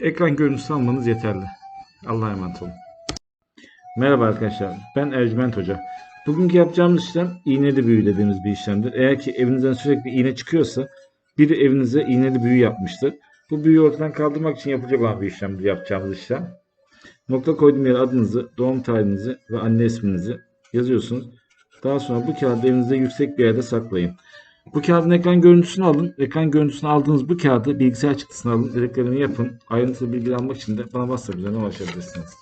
Ekran görüntüsü almanız yeterli. Allah'a emanet olun. Merhaba arkadaşlar. Ben Ercüment Hoca. Bugünkü yapacağımız işlem iğneli büyü dediğimiz bir işlemdir. Eğer ki evinizden sürekli iğne çıkıyorsa biri evinize iğneli büyü yapmıştır. Bu büyüyü ortadan kaldırmak için yapılacak olan bir işlemdir yapacağımız işlem. Nokta koyduğum yere adınızı, doğum tarihinizi ve anne isminizi yazıyorsunuz. Daha sonra bu kağıdı evinizde yüksek bir yerde saklayın. Bu kağıdın ekran görüntüsünü alın. Ekran görüntüsünü aldığınız bu kağıdı bilgisayar çıktısına alın. Dediklerimi yapın. Ayrıntılı bilgi almak için de bana WhatsApp üzerinden ulaşabilirsiniz.